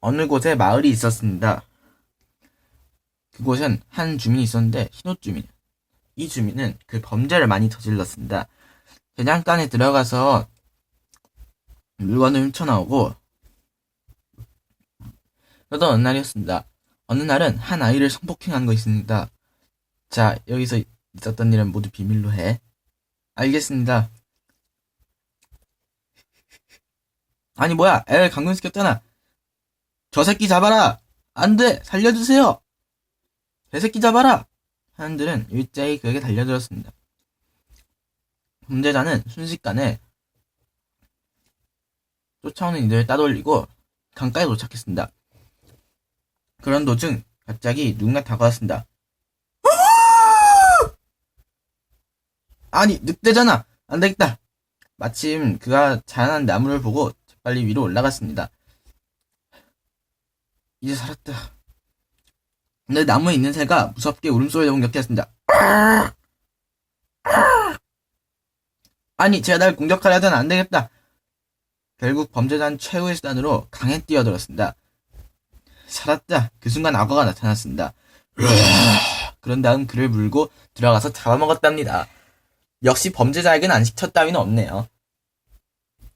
어느 곳에 마을이 있었습니다. 그곳엔 한 주민이 있었는데 흰옷 주민. 이 주민은 그 범죄를 많이 저질렀습니다. 대장간에 들어가서 물건을 훔쳐나오고 그러던 어느 날이었습니다. 어느 날은 한 아이를 성폭행한 것입니다. 자, 여기서 있었던 일은 모두 비밀로 해. 알겠습니다. 아니 뭐야 애를 감금시켰잖아 저 새끼 잡아라. 안 돼. 살려주세요. 개새끼 잡아라. 사람들은 일제히 그에게 달려들었습니다. 범죄자는 순식간에 쫓아오는 이들을 따돌리고 강가에 도착했습니다. 그런 도중 갑자기 누군가 다가왔습니다. 아니 늑대잖아. 안되겠다. 마침 그가 자라난 나무를 보고 빨리 위로 올라갔습니다. 이제 살았다. 근데 나무에 있는 새가 무섭게 울음소리를 공격했습니다. 아니, 제가 날 공격하려 하던 안 되겠다. 결국 범죄자는 최후의 수단으로 강에 뛰어들었습니다. 살았다. 그 순간 악어가 나타났습니다. 그런 다음 그를 물고 들어가서 잡아먹었답니다. 역시 범죄자에겐 안식처 따위는 없네요.